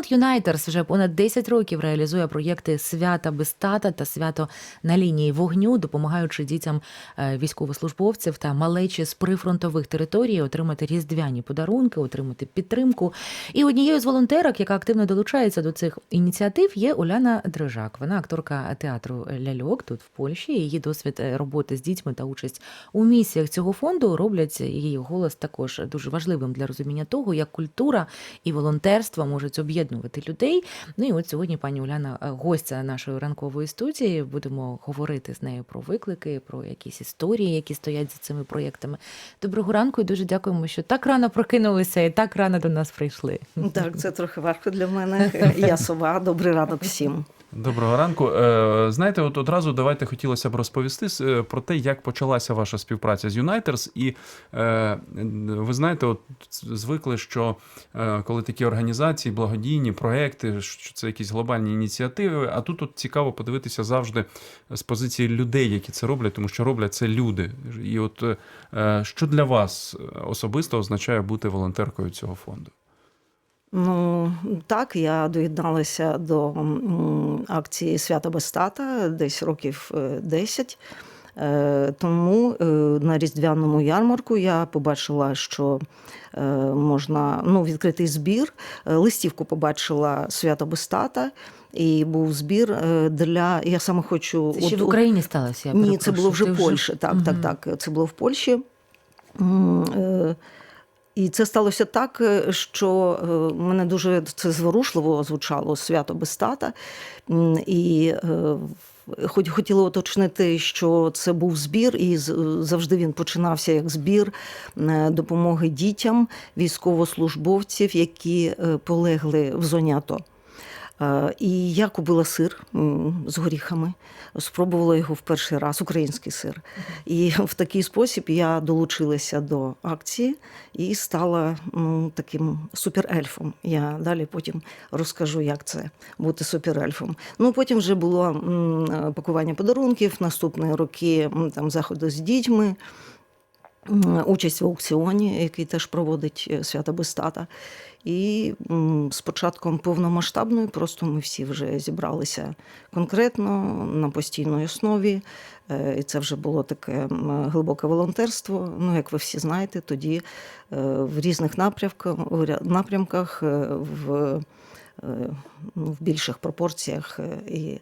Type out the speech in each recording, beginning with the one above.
Фонд Юнайтерс вже понад 10 років реалізує проєкти свята без тата та свято на лінії вогню, допомагаючи дітям е, військовослужбовців та малечі з прифронтових територій отримати різдвяні подарунки, отримати підтримку. І однією з волонтерок, яка активно долучається до цих ініціатив, є Уляна Дрижак. Вона акторка театру Ляльок тут в Польщі. Її досвід е, роботи з дітьми та участь у місіях цього фонду роблять її голос також дуже важливим для розуміння того, як культура і волонтерство можуть об'єднувати людей. Ну і от сьогодні пані Уляна е, гостя нашої ранкової студії. Будемо говорити з нею про виклики, про якісь історії, які стоять за цими проєктами. Доброго ранку і дуже дякуємо, що так рано прокинулися і так рано до нас прийшли. Так, це трохи важко для мене. Я сова. Добрий ранок всім. Доброго ранку. Е, Знаєте, от одразу давайте хотілося б розповісти е, про те, як почалася ваша співпраця з Юнайтерс. І ви знаєте, от звикли, що коли такі організації, благодійні проекти, що це якісь глобальні ініціативи. А тут от цікаво подивитися завжди з позиції людей, які це роблять, тому що роблять це люди. І от е, що для вас особисто означає бути волонтеркою цього фонду? Ну так, я доєдналася до акції Свята без тата десь років е, 10. Е, Тому е, на різдвяному ярмарку я побачила, що е, можна ну, відкритий збір. Листівку побачила свято без тата, і був збір для. Я саме хочу Це ще от- в Україні сталося. Я Ні, це було вже в Польщі. Так, Мгм. так, так. Це було в Польщі. І це сталося так, що мене дуже це зворушливо звучало свято без тата. І хоч хотіла уточнити, що це був збір, і завжди він починався як збір е, допомоги дітям військовослужбовців, які е, полегли в зоні АТО. Е, І я купила сир з горіхами, спробувала його в перший раз, український сир. І в такий спосіб я долучилася до акції і стала ну, таким суперельфом. Я далі потім розкажу, як це бути суперельфом. Ну потім вже було пакування подарунків, наступні роки там заходи з дітьми. Участь в аукціоні, який теж проводить е, свято без тата. І з початком повномасштабної просто ми всі вже зібралися конкретно на постійній основі. Е, І це вже було таке глибоке волонтерство. Ну, як ви всі знаєте, тоді е, в різних напрямках, напрямках е, в, ну, в більших пропорціях і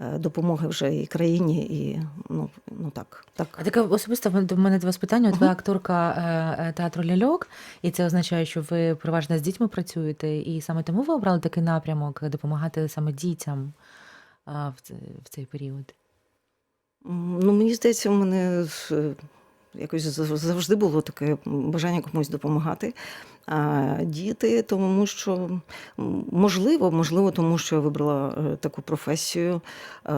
допомоги вже і країні, і ну, ну так. так. А таке особисто до мене до вас питання. От ви акторка е, е, театру ляльок, і це означає, що ви переважно з дітьми працюєте, і саме тому ви обрали такий напрямок допомагати саме дітям в, це- в цей період. Ну, мені здається, у мене е, якось завжди було таке бажання комусь допомагати. Діти, тому що можливо, можливо, тому що я вибрала е, таку професію, е,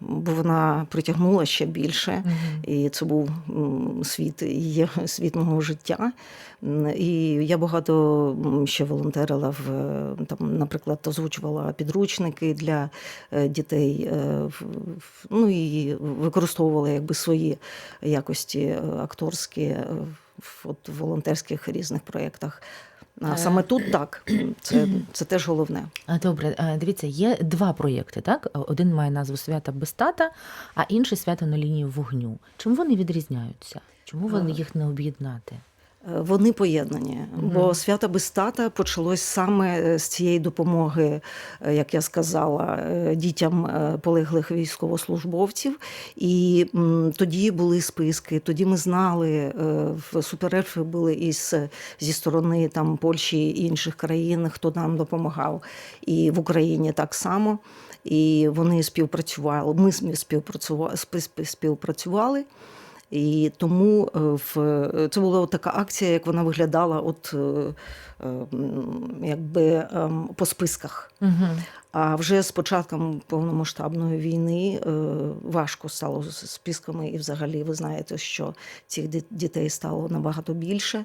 бо вона притягнула ще більше. І це був світ, є світ мого життя. І я багато ще волонтерила в там, наприклад, озвучувала підручники для е, дітей. Ну і використовувала якби свої якості акторські е, в от, волонтерських різних проєктах. А Е. саме тут так, це, це теж головне. Добре, дивіться, є два проєкти, так? Один має назву Свята без тата, а інший свято на лінії вогню. Чому вони відрізняються? Чому вони Е. їх не об'єднати? Вони поєднані, Мгм. бо свято без тата почалось саме е, з цієї допомоги, е, як я сказала, е, дітям полеглих військовослужбовців. І тоді були списки. Тоді ми знали, в суперельфи були із зі сторони там Польщі і інших країн, хто нам допомагав, і в Україні так само. І вони співпрацювали. Ми співпрацювали, співпрацювали. І тому е, в е, це була от така акція, як вона виглядала, от е, е, м, якби ем, по списках. Угу. А вже з початком повномасштабної війни важко стало з списками, і взагалі ви знаєте, що цих дітей стало набагато більше.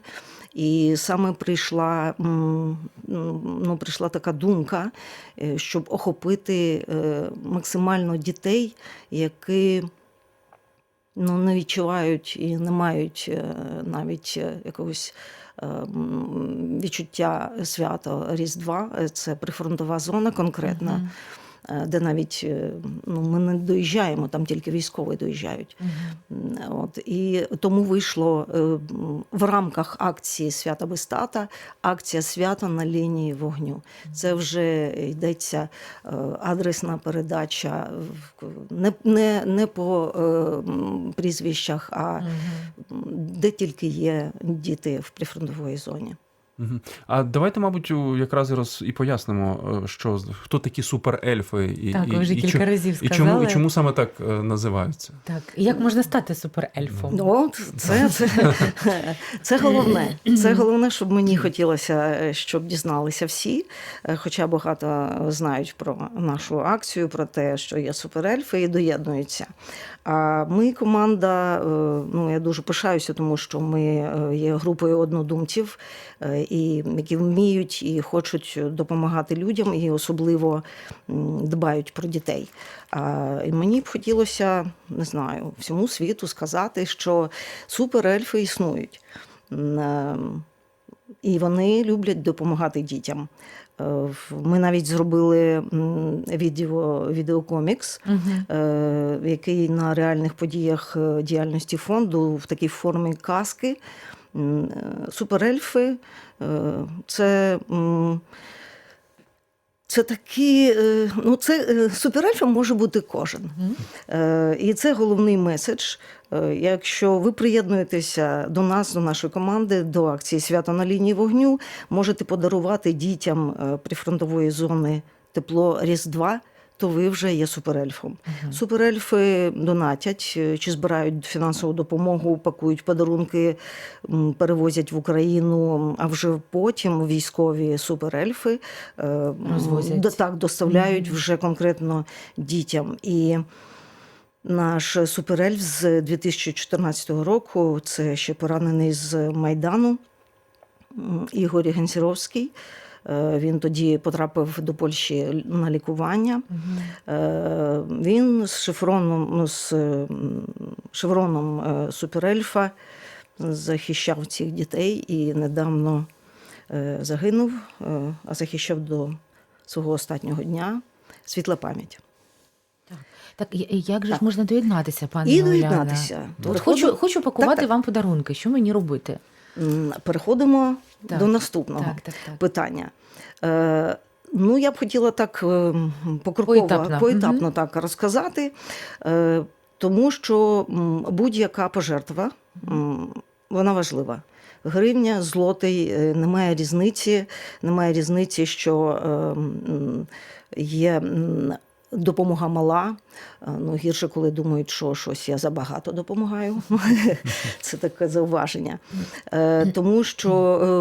І саме прийшла, ну, прийшла така думка, щоб охопити максимально дітей, які ну, не відчувають і не мають е, навіть е, якогось е, відчуття свята Різдва. Це прифронтова зона конкретна, Мгм. е, де навіть е, ну, ми не доїжджаємо, там тільки військові доїжджають. М, От і тому вийшло е, в рамках акції Свята без тата акція свято на лінії вогню. Це вже йдеться е, адресна передача не, не, не по е, прізвищах, а м, де тільки є діти в прифронтовій зоні. А давайте, мабуть, якраз і роз і пояснимо, е, що хто такі суперельфи і, Так, і, ви вже і, кілька чо- разів і чому, і чому саме так е, називаються? Так, і як можна стати суперельфом? Ну, це, це, це головне. Це головне, щоб мені хотілося, е, щоб дізналися всі. Хоча багато знають про нашу акцію, про те, що є суперельфи і доєднуються. А ми команда, ну я дуже пишаюся, тому що ми є групою однодумців, і які вміють і хочуть допомагати людям, і особливо дбають про дітей. І мені б хотілося, не знаю, всьому світу сказати, що суперельфи існують. І вони люблять допомагати дітям. Е, Ми навіть зробили відео, відеокомікс, е, який на реальних подіях е, діяльності фонду в такій формі казки. Е, Суперельфи е, це. Це такі, е, ну це суперельфом може бути кожен. І це головний меседж. Якщо ви приєднуєтеся до нас, до нашої команди, до акції Свято на лінії вогню, можете подарувати дітям прифронтової зони тепло Різдва, то ви вже є суперельфом. Мгм. Суперельфи донатять е, чи збирають фінансову допомогу, пакують подарунки, перевозять в Україну. А вже потім військові суперельфи е, Розвозять. до- так доставляють Мгм. вже конкретно дітям. І наш суперельф з 2014 року це ще поранений з Майдану Ігор Генсіровський. Е, Він тоді потрапив до Польщі на лікування. Е, Він з шифроном, ну, з шевроном е, суперельфа захищав цих дітей і недавно загинув, а захищав до свого останнього дня. Світла пам'ять. Так, як же ж можна доєднатися, пані І доєднатися. От хочу, хочу пакувати Так, так. вам подарунки. Що мені робити? Переходимо Так, до наступного Так, так, так. питання. Е, ну, я б хотіла так е, покроково, Поетапно. поетапно, Мгм. так розказати, е, тому що будь-яка пожертва вона важлива. Гривня, злотий, е, немає різниці, немає різниці, що е, є допомога мала. Е, Ну, гірше, коли думають, що щось я забагато допомагаю. Це таке зауваження. Е, Тому що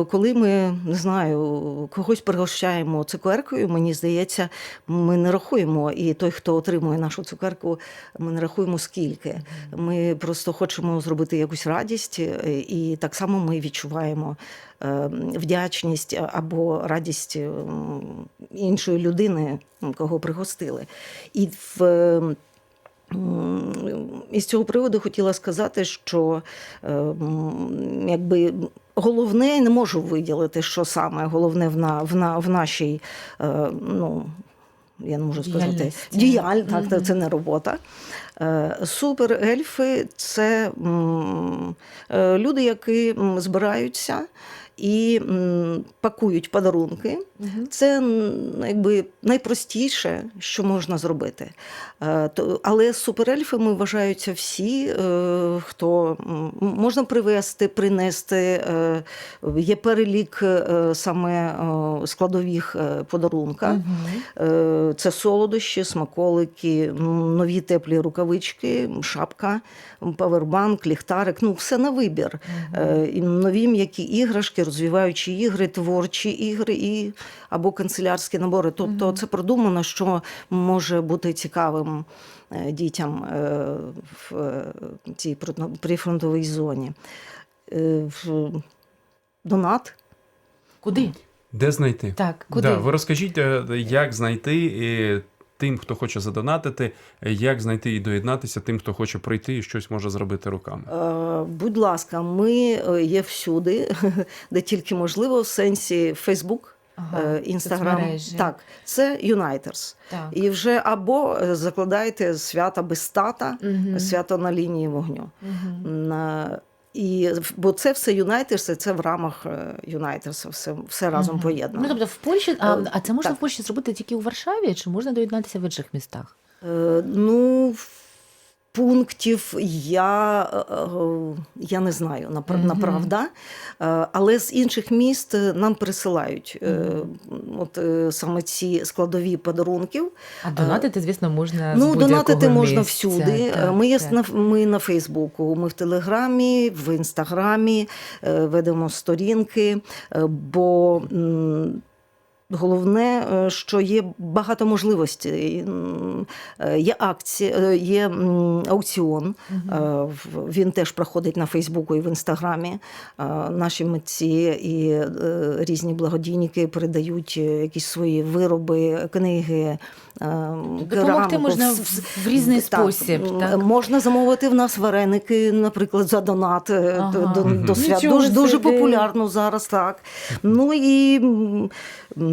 е, коли ми не знаю, когось пригощаємо цукеркою, мені здається, ми не рахуємо. І той, хто отримує нашу цукерку, ми не рахуємо скільки. Ми просто хочемо зробити якусь радість, і так само ми відчуваємо вдячність або радість іншої людини, кого пригостили. І в із цього приводу хотіла сказати, що е, якби головне не можу виділити, що саме головне в, на, в, на, в нашій, е, ну, я не можу сказати, Діяльності. діяль, так, Мгм. це не робота. Е, Суперельфи це е, люди, які збираються і пакують подарунки. Це якби найпростіше, що можна зробити. Е, Але суперельфами вважаються всі, хто можна привезти, принести. Є перелік саме складових подарунка. Це солодощі, смаколики, нові теплі рукавички, шапка, павербанк, ліхтарик. Ну, все на вибір. Е, і Нові м'які іграшки, розвиваючі ігри, творчі ігри і або канцелярські набори. Тобто Мгм. це продумано, що може бути цікавим е, дітям е, в цій прифронтовій зоні. В- Донат. Куди? Де знайти? Так, куди? Да, ви розкажіть, як знайти тим, хто хоче задонатити, е, як знайти і доєднатися тим, хто хоче прийти і щось може зробити руками. Е, Будь ласка, ми е, є всюди, де тільки можливо, в сенсі Facebook, Ага, Інстаграм. соцмережі. Так, це. Так. І вже або е, закладаєте свята без тата, Мгм. свято на лінії вогню. Мгм. І, бо це все юнайтерси, це в рамах е, Юнайтерса, все, все разом угу. поєднано. Ну, тобто в Польщі, а, Е, а це можна так. в Польщі зробити тільки у Варшаві, чи можна доєднатися в інших містах? Е, Ну, в- пунктів я, е, е, я не знаю, напра- направда. Е, Але з інших міст нам присилають от саме ці складові подарунків. А донатити, звісно, можна Ну, будь-якого донатити можна місця. всюди. Так, ми є так. на ми на Фейсбуку, ми в Телеграмі, в Інстаграмі ведемо сторінки, бо. Головне, е, що є багато можливостей. Е, Є акції, е, є аукціон. Е, Він теж проходить на Фейсбуку і в Інстаграмі. Наші митці і різні благодійники передають якісь свої вироби, книги. Допомогти можна в, в різний так, спосіб. Так? Можна замовити в нас вареники, наприклад, за донат Ага. до, до свят. Дуже, дуже популярно зараз, так. Ну і,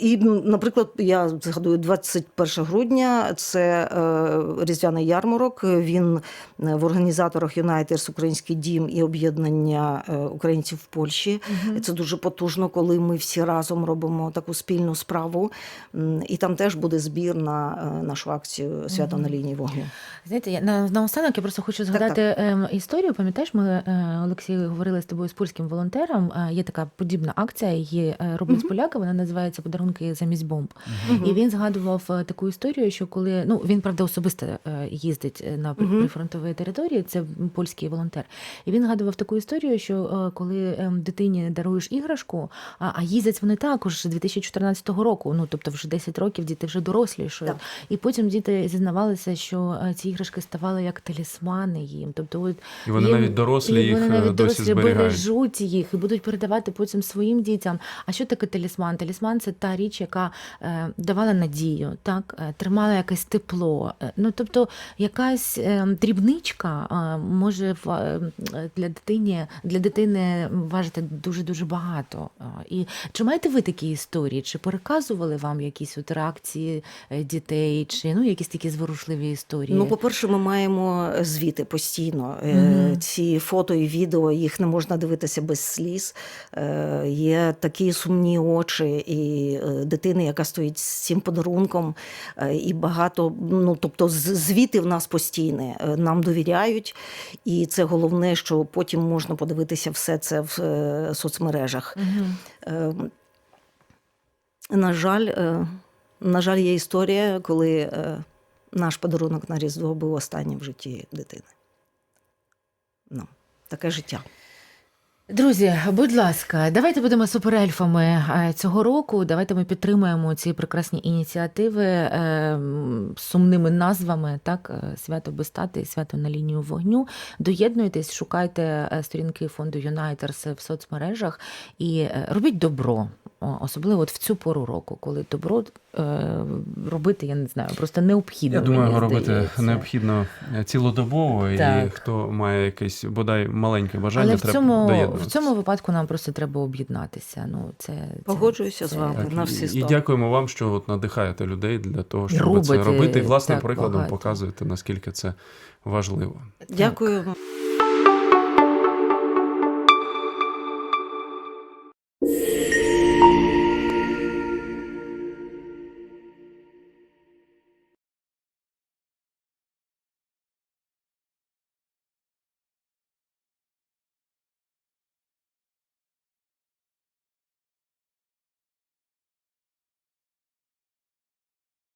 і, наприклад, я згадую 21 грудня, це е, різдвяний ярмарок. Він е, в організаторах Юнайтерс Український дім і об'єднання е, українців в Польщі. Мгм. Це дуже потужно, коли ми всі разом робимо таку спільну справу. І там теж буде збір на нашу акцію Свято на лінії вогню. Знаєте, я на наостанок я просто хочу згадати ем, історію. Пам'ятаєш, ми Олексій говорили з тобою з польським волонтером. Є така подібна акція, її роблять з поляки. Вона називається Подарунки замість бомб. І він згадував е, таку історію, що коли ну він правда особисто е, їздить е, на при- прифронтовій території, це польський волонтер. І він згадував таку історію, що коли ем, дитині даруєш іграшку, а, а їздять вони також з 2014 року. Ну тобто вже 10 років діти вже дорослішають. Так. І потім діти зізнавалися, що ці іграшки ставали як талісмани їм. Тобто, от І вони їм- навіть дорослі і їх вони навіть досі дорослі зберігають. бережуть їх і будуть передавати потім своїм дітям. А що таке талісман? Талісман це та річ, яка е, давала надію, так е, тримала якесь тепло. Е, Ну тобто, якась дрібничка може для дитині для дитини важити дуже дуже багато. І чи маєте ви такі історії? Чи переказували вам якісь от реакції дітей, чи ну якісь такі зворушливі історії? Ну, по-перше, ми маємо звіти постійно. Е, Мгм. Ці фото і відео їх не можна дивитися без сліз. Є такі сумні очі і е, дитини, яка стоїть з цим подарунком, е, і багато. Ну тобто, звіти в нас постійні. Е, Нам довіряють, і це головне, що потім можна подивитися все це в е, соцмережах. Е, На жаль, на жаль, є історія, коли наш подарунок на Різдво був останнім в житті дитини. Ну, таке життя. Друзі, будь ласка, давайте будемо суперельфами е, цього року. Давайте ми підтримаємо ці прекрасні ініціативи е, сумними назвами, так е, свято без тати і свято на лінію вогню. Доєднуйтесь, шукайте сторінки фонду Юнайтерс в соцмережах і робіть добро. Особливо от в цю пору року, коли добро е, робити, я не знаю, просто необхідно. Я думаю, мені його робити здається. необхідно е, цілодобово, і хто має якесь бодай маленьке бажання, Але в треба цьому, в цьому випадку нам просто треба об'єднатися. Ну, це, це, Погоджуюся з вами. Так, на і- всі і, сто. дякуємо вам, що от надихаєте людей для того, щоб Робите це робити, і власним так прикладом багато. показуєте, наскільки це важливо. Дякую.